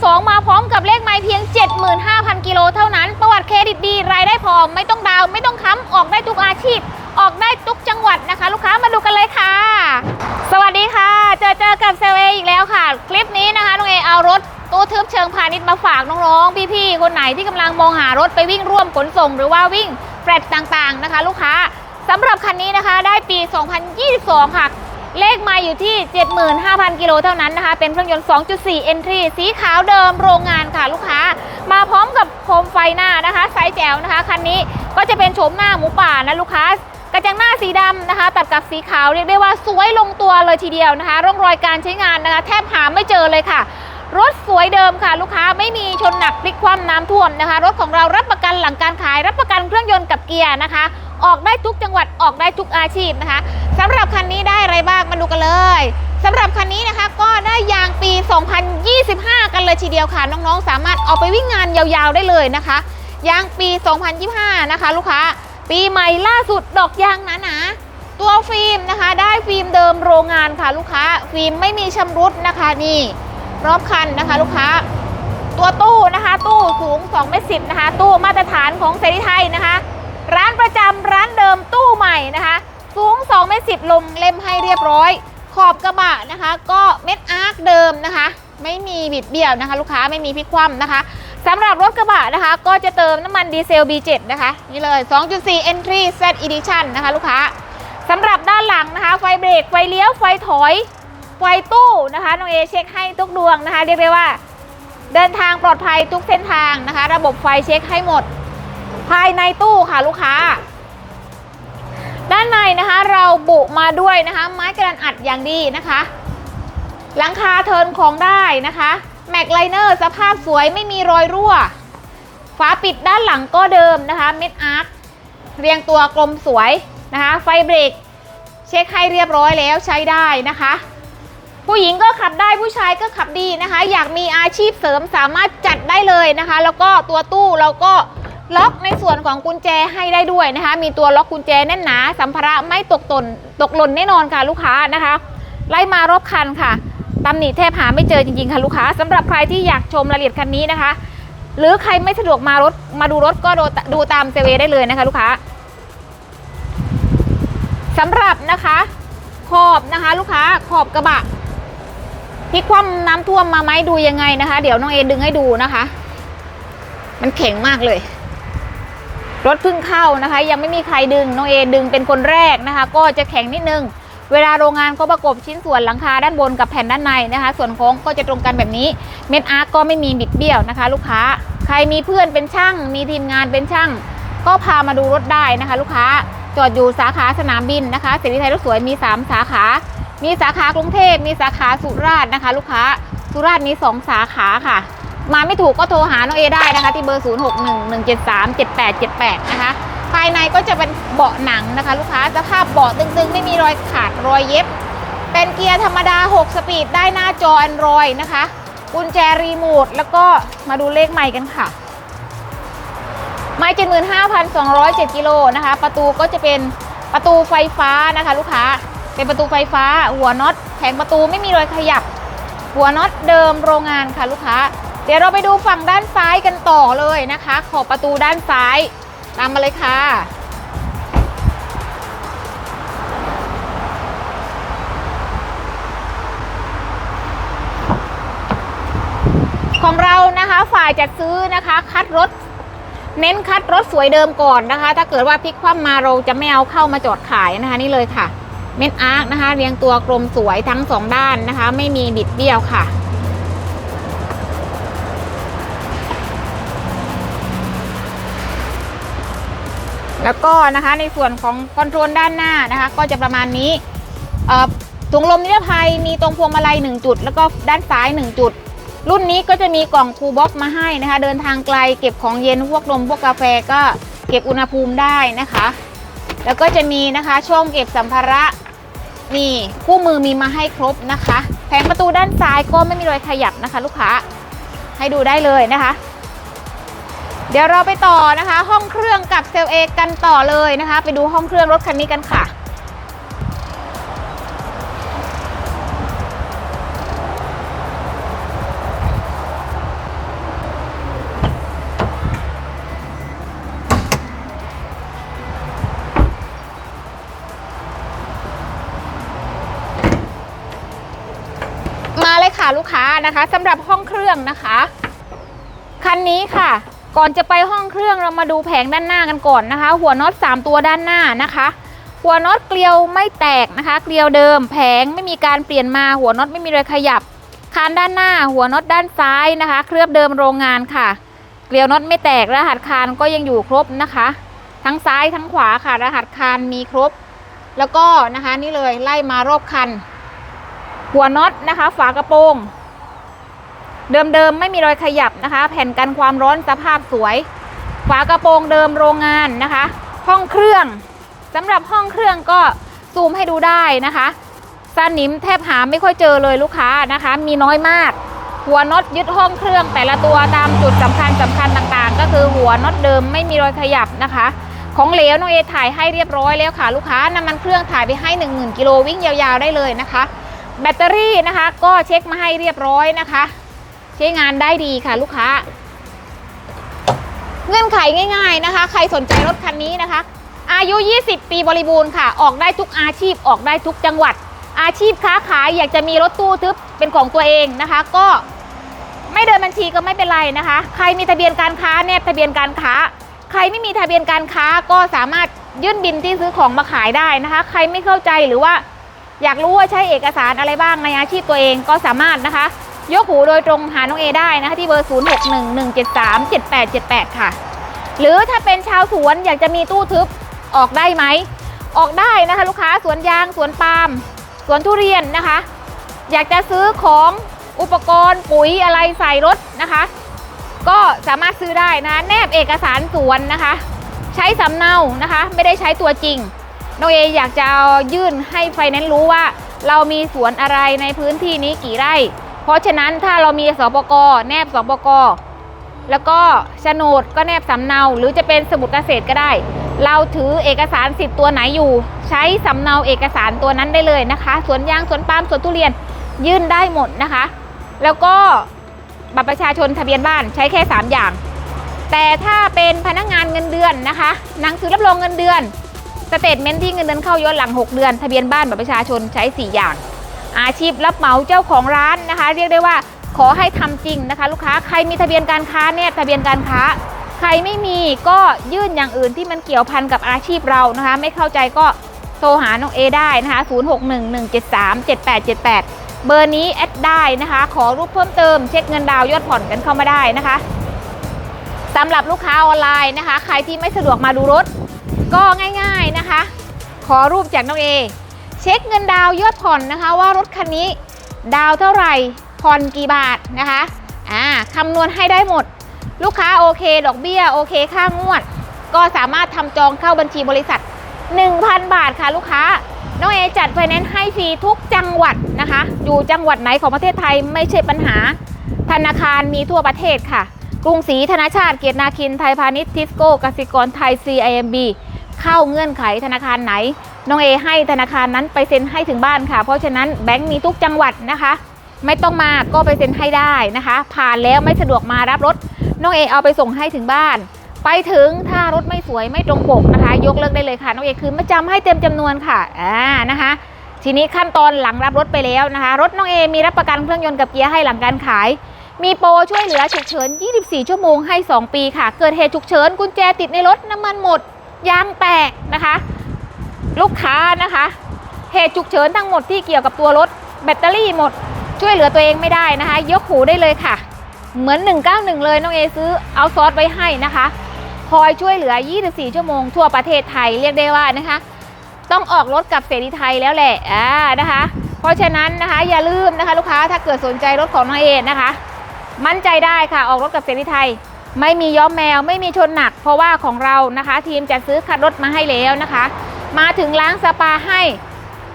2022 มาพร้อมกับเลขไม้เพียง 75,000 กิโลเท่านั้น ประวัติเครดิตดี รายได้พอไม่ต้องดาว ไม่ต้องค้ำ ออกได้ทุกอาชีพ ออกได้ทุกจังหวัดนะคะ ลูกค้ามาดูกันเลยค่ะ สวัสดีค่ะ เจอเจอกับเซลเออีกแล้วค่ะ คลิปนี้นะคะน้องเอเอารถตู้ทึบเชิงพาณิชย์มาฝากน้องๆ พี่ๆ คนไหนที่กำลังมองหารถไปวิ่งร่วมขนส่ง หรือว่าวิ่งแฟลตต่างๆนะคะ ลูกค้าสำหรับคันนี้นะคะได้ปี 2022 ค่ะ เลขมาอยู่ที่ 75,000 กิโลเท่านั้นนะคะ เป็นเครื่องยนต์ 2.4 Entry สีขาวเดิมโรงงานค่ะลูกค้า มาพร้อมกับโคมไฟหน้านะคะไซส์แจ๋วนะคะ คันนี้ก็จะเป็นโฉมหน้าหมูป่านะลูกค้ากระจังหน้าสีดำนะคะ ตัดกับสีขาวเรียกได้ว่าสวยลงตัวเลยทีเดียวนะคะ ร่องรอยการใช้งานนะคะ แทบหาไม่เจอเลยค่ะรถสวยเดิมค่ะ ลูกค้าไม่มีชนหนักพลิกคว่ำน้ำท่วมนะคะ รถของเรารับประกันหลังการขายรับประกันเครื่องยนต์กับเกียร์นะคะ ออกได้ทุกจังหวัดออกได้ทุกอาชีพนะคะสำหรับคันนี้ได้อะไรบ้างมาดูกันเลยสำหรับคันนี้นะคะก็ได้ยางปี 2025 กันเลยทีเดียวค่ะ น้องๆ สามารถเอาไปวิ่งงานยาวๆได้เลยนะคะ ยางปี 2025 นะคะ ลูกค้า ปีใหม่ล่าสุดดอกยางหนาๆตัวฟิล์มนะคะ ได้ฟิล์มเดิมโรงงานค่ะ ลูกค้า ฟิล์มไม่มีชำรุดนะคะนี่ รอบคันนะคะ ลูกค้า ตัวตู้นะคะ ตู้สูง2เมตรสินะคะ ตู้มาตรฐานของเซรีไทยนะคะ ร้านประจำร้านเดิมตู้ใหม่นะคะ สูง2เมตรสิลงเล่มให้เรียบร้อย ขอบกระบะนะคะ ก็เม็ดอาร์คเดิมนะคะ ไม่มีบิดเบี้ยวนะคะ ลูกค้าไม่มีพลิกคว่ำนะคะสำหรับรถกระบะนะคะ ก็จะเติมน้ำมันดีเซล B7 นะคะ นี่เลย 2.4 Entry Z Edition นะคะ ลูกค้าสำหรับด้านหลังนะคะ ไฟเบรกไฟเลี้ยวไฟถอย ไฟตู้นะคะน้องเอเช็คให้ทุกดวงนะคะ เรียกได้ว่า เดินทางปลอดภัยทุกเส้นทางนะคะ ระบบไฟเช็คให้หมด ภายในตู้ค่ะลูกค้า ด้านในนะคะเราบุมาด้วยนะคะ ไม้กระดานอัดอย่างดีนะคะ หลังคาเทินของได้นะคะแม็กไลเนอร์สภาพสวยไม่มีรอยรั่ว ฝาปิดด้านหลังก็เดิมนะคะเม็ดอาร์คเรียงตัวกลมสวยนะคะ ไฟเบรกเช็คให้เรียบร้อยแล้วใช้ได้นะคะ ผู้หญิงก็ขับได้ผู้ชายก็ขับดีนะคะ อยากมีอาชีพเสริมสามารถจัดได้เลยนะคะ แล้วก็ตัวตู้เราก็ ล็อกในส่วนของกุญแจให้ได้ด้วยนะคะ มีตัวล็อกกุญแจแน่นหนาสัมภาระไม่ตกตนตกหล่นแน่นอนค่ะลูกค้านะคะ ไล่มารอบคันค่ะตำหนิแทบหาไม่เจอจริงๆค่ะลูกค้าสำหรับใครที่อยากชมรายละเอียดคันนี้นะคะ หรือใครไม่สะดวกมารถมาดูรถก็ดูดูตามเซเวได้เลยนะคะลูกค้าสำหรับนะคะขอบนะคะลูกค้าขอบกระบะพลิกคว่ำน้ำท่วมมาไหมดูยังไงนะคะ เดี๋ยวน้องเอดึงให้ดูนะคะ มันแข็งมากเลย รถเพิ่งเข้านะคะ ยังไม่มีใครดึงน้องเอดึงเป็นคนแรกนะคะ ก็จะแข็งนิดนึง เวลาโรงงานเขาประกบชิ้นส่วนหลังคาด้านบนกับแผ่นด้านในนะคะ ส่วนโค้งก็จะตรงกันแบบนี้เม็ดอาร์ก็ไม่มีบิดเบี้ยวนะคะ ลูกค้าใครมีเพื่อนเป็นช่าง มีทีมงานเป็นช่าง ก็พามาดูรถได้นะคะ ลูกค้าจอดอยู่สาขาสนามบินนะคะเสรีไทยรถสวยมี 3 สาขา มีสาขากรุงเทพมีสาขาสุราษฎร์นะคะ ลูกค้าสุราษฎร์มี 2 สาขาค่ะ มาไม่ถูกก็โทรหาน้องเอได้นะคะ ที่เบอร์ 0 6 1 1 7 3 7 8 7 8 นะคะ ภายในก็จะเป็นเบาะหนังนะคะ ลูกค้าสภาพเบาะตึงๆ ไม่มีรอยขาดรอยเย็บ เป็นเกียร์ธรรมดา 6 สปีดได้หน้าจอ Android นะคะ กุญแจรีโมทแล้วก็มาดูเลขใหม่กันค่ะไม่เจ็ดหมื่นห้าพันสองร้อยเจ็ดกิโลนะคะ ประตูก็จะเป็นประตูไฟฟ้านะคะ ลูกค้าเป็นประตูไฟฟ้า หัวน็อตแผงประตูไม่มีรอยขยับ หัวน็อตเดิมโรงงานค่ะลูกค้า เดี๋ยวเราไปดูฝั่งด้านซ้ายกันต่อเลยนะคะ ขอบประตูด้านซ้าย ตามมาเลยค่ะ ของเรานะคะฝ่ายจัดซื้อนะคะ คัดรถ เน้นคัดรถสวยเดิมก่อนนะคะ ถ้าเกิดว่าพลิกคว่ำมาเราจะไม่เอาเข้ามาจอดขายนะคะ นี่เลยค่ะ เม็ดอาร์คนะคะ เรียงตัวกลมสวยทั้งสองด้านนะคะ ไม่มีบิดเบี้ยวค่ะ แล้วก็นะคะในส่วนของคอนโทรลด้านหน้านะคะ ก็จะประมาณนี้ถุงลมนิรภัยมีตรงพวงมาลัย 1 จุด แล้วก็ด้านซ้าย 1 จุด รุ่นนี้ก็จะมีกล่องคูบ็อกมาให้นะคะ เดินทางไกลเก็บของเย็นพวกนมพวกกาแฟก็เก็บอุณหภูมิได้นะคะ แล้วก็จะมีนะคะช่องเก็บสัมภาระนี่คู่มือมีมาให้ครบนะคะ แผงประตูด้านซ้ายก็ไม่มีรอยขยับนะคะ ลูกค้าให้ดูได้เลยนะคะ เดี๋ยวเราไปต่อนะคะ ห้องเครื่องกับเซลเอกันต่อเลยนะคะ ไปดูห้องเครื่องรถคันนี้กันค่ะ มาเลยค่ะลูกค้านะคะสำหรับห้องเครื่องนะคะ คันนี้ค่ะ ก่อนจะไปห้องเครื่องเรามาดูแผงด้านหน้ากันก่อนนะคะ หัวน็อต3 ตัวด้านหน้านะคะ หัวน็อตเกลียวไม่แตกนะคะ เกลียวเดิม แผงไม่มีการเปลี่ยนมาหัวน็อตไม่มีรอยขยับ คานด้านหน้า หัวน็อตด้านซ้ายนะคะ เคลือบเดิมโรงงานค่ะ เกลียวน็อตไม่แตกรหัสคานก็ยังอยู่ครบนะคะ ทั้งซ้ายทั้งขวาค่ะ รหัสคานมีครบ แล้วก็นะคะนี่เลยไล่มารอบคัน หัวน็อตนะคะ ฝากระโปรง เดิมๆไม่มีรอยขยับนะคะ แผ่นกันความร้อนสภาพสวย ฝากระโปรงเดิมโรงงานนะคะ ห้องเครื่องสำหรับห้องเครื่องก็ซูมให้ดูได้นะคะสนิมแทบหาไม่ค่อยเจอเลยลูกค้านะคะ มีน้อยมาก หัวน็อตยึดห้องเครื่องแต่ละตัวตามจุดสำคัญสำคัญต่างๆ ก็คือหัวน็อตเดิมไม่มีรอยขยับนะคะ ของเหลวน้องเอถ่ายให้เรียบร้อยแล้วค่ะ ลูกค้าน้ำมันเครื่องถ่ายไปให้ 10,000กิโลวิ่งยาวๆได้เลยนะคะ แบตเตอรี่นะคะ ก็เช็คมาให้เรียบร้อยนะคะ ใช้งานได้ดีค่ะลูกค้า เงื่อนไขง่าย ๆนะคะ ใครสนใจรถคันนี้นะคะ อายุ 20 ปีบริบูรณ์ค่ะ ออกได้ทุกอาชีพออกได้ทุกจังหวัด อาชีพค้าขายอยากจะมีรถตู้ทึบเป็นของตัวเองนะคะ ก็ไม่เดินบัญชีก็ไม่เป็นไรนะคะ ใครมีทะเบียนการค้าแนบทะเบียนการค้า ใครไม่มีทะเบียนการค้าก็สามารถยื่นบินที่ซื้อของมาขายได้นะคะ ใครไม่เข้าใจหรือว่าอยากรู้ว่าใช้เอกสารอะไรบ้างในอาชีพตัวเองก็สามารถนะคะ ยกหูโดยตรงหาน้องเอได้นะคะที่เบอร์ 0611737878 ค่ะ หรือถ้าเป็นชาวสวนอยากจะมีตู้ทึบออกได้ไหม ออกได้นะคะลูกค้าสวนยางสวนปาล์มสวนทุเรียนนะคะ อยากจะซื้อของอุปกรณ์ปุ๋ยอะไรใส่รถนะคะ ก็สามารถซื้อได้นะแนบเอกสารสวนนะคะ ใช้สำเนานะคะ ไม่ได้ใช้ตัวจริงน้องเออยากจะยื่นให้ไฟแนนซ์รู้ว่า เรามีสวนอะไรในพื้นที่นี้กี่ไร่ เพราะฉะนั้นถ้าเรามีสปกแนบสปกแล้วก็โฉนดก็แนบสำเนา หรือจะเป็นสมุดเกษตรก็ได้ เราถือเอกสารสิทธิ์ตัวไหนอยู่ ใช้สำเนาเอกสารตัวนั้นได้เลยนะคะ สวนยางสวนปาล์มสวนทุเรียนยื่นได้หมดนะคะ แล้วก็บัตรประชาชนทะเบียนบ้านใช้แค่ 3 อย่าง แต่ถ้าเป็นพนักงานเงินเดือนนะคะหนังสือรับรองเงินเดือนสเตทเมนต์ที่เงินเดือนเข้าย้อนหลัง 6 เดือน ทะเบียนบ้านบัตรประชาชนใช้ 4 อย่าง อาชีพรับเหมาเจ้าของร้านนะคะ เรียกได้ว่าขอให้ทำจริงนะคะ ลูกค้าใครมีทะเบียนการค้าเนี่ยทะเบียนการค้า ใครไม่มีก็ยื่นอย่างอื่นที่มันเกี่ยวพันกับอาชีพเรานะคะ ไม่เข้าใจก็โทรหาน้องเอได้นะคะ0611737878 เบอร์นี้แอดได้นะคะ ขอรูปเพิ่มเติมเช็คเงินดาวยอดผ่อนกันเข้ามาได้นะคะสำหรับลูกค้าออนไลน์นะคะ ใครที่ไม่สะดวกมาดูรถ ก็ง่าย ๆนะคะ ขอรูปจากน้องเอ ช็คเงินดาวยอดผ่อนนะคะ ว่ารถคันนี้ดาวเท่าไหร่ผ่อนกี่บาทนะคะอ่าคำนวณให้ได้หมด ลูกค้าโอเค ดอกเบี้ยโอเคค่างวด ก็สามารถทำจองเข้าบัญชีบริษัท 1,000 บาทค่ะลูกค้า น้องเอจัดไฟแนนซ์ให้ฟรีทุกจังหวัดนะคะ อยู่จังหวัดไหนของประเทศไทยไม่ใช่ปัญหา ธนาคารมีทั่วประเทศค่ะ กรุงศรีธนาชาติ เกียรตินาคิน ไทยพาณิชย์ทิสโก้กสิกรไทย CIMB เข้าเงื่อนไขธนาคารไหน น้องเอให้ธนาคารนั้นไปเซ็นให้ถึงบ้านค่ะ เพราะฉะนั้นแบงก์มีทุกจังหวัดนะคะ ไม่ต้องมาก็ไปเซ็นให้ได้นะคะ ผ่านแล้วไม่สะดวกมารับรถ น้องเอเอาไปส่งให้ถึงบ้าน ไปถึงถ้ารถไม่สวยไม่ตรงปกนะคะ ยกเลิกได้เลยค่ะน้องเอคือมาจำให้เต็มจำนวนค่ะอ่านะคะทีนี้ขั้นตอนหลังรับรถไปแล้วนะคะ รถน้องเอมีรับประกันเครื่องยนต์กับเกียร์ให้หลังการขาย มีโปรช่วยเหลือฉุกเฉิน 24 ชั่วโมงให้ 2 ปีค่ะ เกิดเหตุฉุกเฉินกุญแจติดในรถน้ำมันหมด ยางแตกนะคะ ลูกค้านะคะ เหตุฉุกเฉินทั้งหมดที่เกี่ยวกับตัวรถ แบตเตอรี่หมด ช่วยเหลือตัวเองไม่ได้นะคะ ยกหูได้เลยค่ะ เหมือน 191 เลยน้องเอซื้อเอาซอสไว้ให้นะคะ คอยช่วยเหลือ 24 ชั่วโมงทั่วประเทศไทยเรียกได้ว่านะคะ ต้องออกรถกับเสรีไทยแล้วแหละอ่านะคะ เพราะฉะนั้นนะคะอย่าลืมนะคะ ลูกค้าถ้าเกิดสนใจรถของน้องเอนะคะ มั่นใจได้ค่ะออกรถกับเสรีไทย ไม่มีย้อมแมวไม่มีชนหนัก เพราะว่าของเรานะคะ ทีมจะซื้อคัดรถมาให้แล้วนะคะ มาถึงล้างสปาให้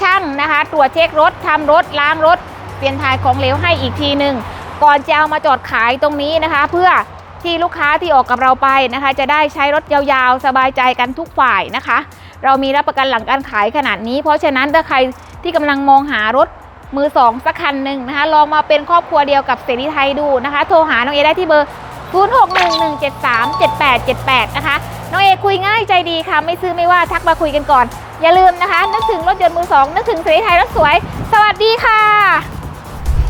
ช่างนะคะ ตรวจเช็ครถทำรถล้างรถ เปลี่ยนถ่ายของเหลวให้อีกทีหนึ่งก่อนจะเอามาจอดขายตรงนี้นะคะ เพื่อที่ลูกค้าที่ออกกับเราไปนะคะ จะได้ใช้รถยาวๆ สบายใจกันทุกฝ่ายนะคะ เรามีรับประกันหลังการขายขนาดนี้ เพราะฉะนั้นถ้าใครที่กำลังมองหารถมือสองสักคันหนึ่งนะคะ ลองมาเป็นครอบครัวเดียวกับเสรีไทยดูนะคะ โทรหาน้องเอได้ที่เบอร์ 0611737878 นะคะ น้องเอคุยง่ายใจดีค่ะ ไม่ซื้อไม่ว่าทักมาคุยกันก่อน อย่าลืมนะคะ นึกถึงรถยนต์มือสองนึกถึงสีไทยรถสวย สวัสดีค่ะ